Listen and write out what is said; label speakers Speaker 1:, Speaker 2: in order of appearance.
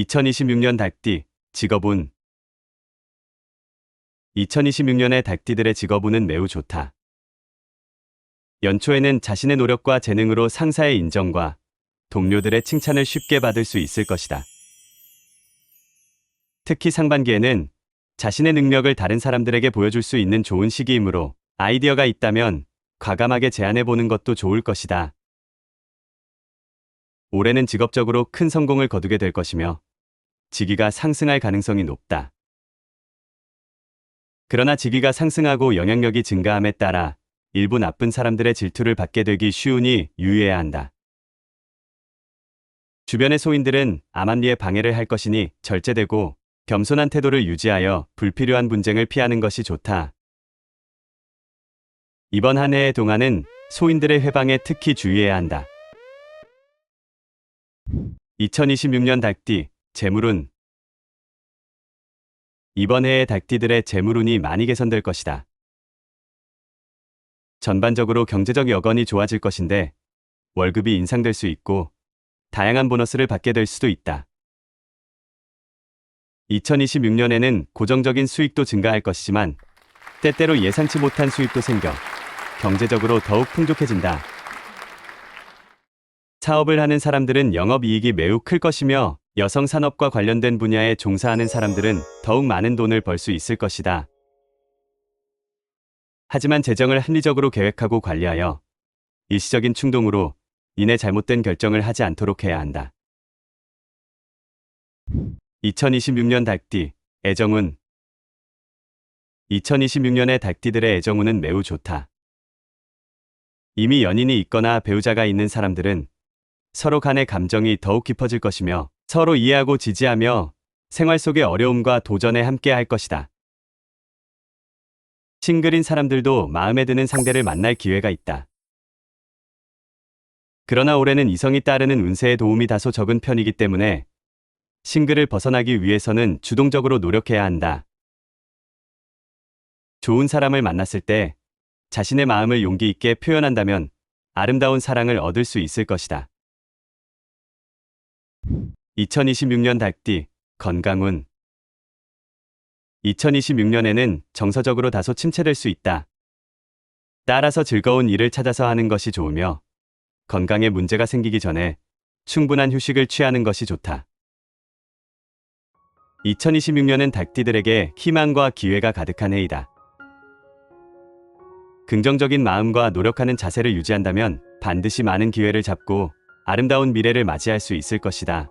Speaker 1: 2026년 닭띠 직업운 2026년의 닭띠들의 직업운은 매우 좋다. 연초에는 자신의 노력과 재능으로 상사의 인정과 동료들의 칭찬을 쉽게 받을 수 있을 것이다. 특히 상반기에는 자신의 능력을 다른 사람들에게 보여줄 수 있는 좋은 시기이므로 아이디어가 있다면 과감하게 제안해 보는 것도 좋을 것이다. 올해는 직업적으로 큰 성공을 거두게 될 것이며 직위가 상승할 가능성이 높다. 그러나 직위가 상승하고 영향력이 증가함에 따라 일부 나쁜 사람들의 질투를 받게 되기 쉬우니 유의해야 한다. 주변의 소인들은 암암리에 방해를 할 것이니 절제되고 겸손한 태도를 유지하여 불필요한 분쟁을 피하는 것이 좋다. 이번 한 해의 동안은 소인들의 회방에 특히 주의해야 한다. 2026년 닭띠, 재물운 이번 해의 닭띠들의 재물운이 많이 개선될 것이다. 전반적으로 경제적 여건이 좋아질 것인데 월급이 인상될 수 있고 다양한 보너스를 받게 될 수도 있다. 2026년에는 고정적인 수익도 증가할 것이지만 때때로 예상치 못한 수입도 생겨 경제적으로 더욱 풍족해진다. 사업을 하는 사람들은 영업이익이 매우 클 것이며 여성 산업과 관련된 분야에 종사하는 사람들은 더욱 많은 돈을 벌 수 있을 것이다. 하지만 재정을 합리적으로 계획하고 관리하여 일시적인 충동으로 인해 잘못된 결정을 하지 않도록 해야 한다. 2026년 닭띠, 애정운 2026년의 닭띠들의 애정운은 매우 좋다. 이미 연인이 있거나 배우자가 있는 사람들은 서로 간의 감정이 더욱 깊어질 것이며 서로 이해하고 지지하며 생활 속의 어려움과 도전에 함께 할 것이다. 싱글인 사람들도 마음에 드는 상대를 만날 기회가 있다. 그러나 올해는 이성이 따르는 운세의 도움이 다소 적은 편이기 때문에 싱글을 벗어나기 위해서는 주동적으로 노력해야 한다. 좋은 사람을 만났을 때 자신의 마음을 용기 있게 표현한다면 아름다운 사랑을 얻을 수 있을 것이다. 2026년 닭띠, 건강운 2026년에는 정서적으로 다소 침체될 수 있다. 따라서 즐거운 일을 찾아서 하는 것이 좋으며 건강에 문제가 생기기 전에 충분한 휴식을 취하는 것이 좋다. 2026년은 닭띠들에게 희망과 기회가 가득한 해이다. 긍정적인 마음과 노력하는 자세를 유지한다면 반드시 많은 기회를 잡고 아름다운 미래를 맞이할 수 있을 것이다.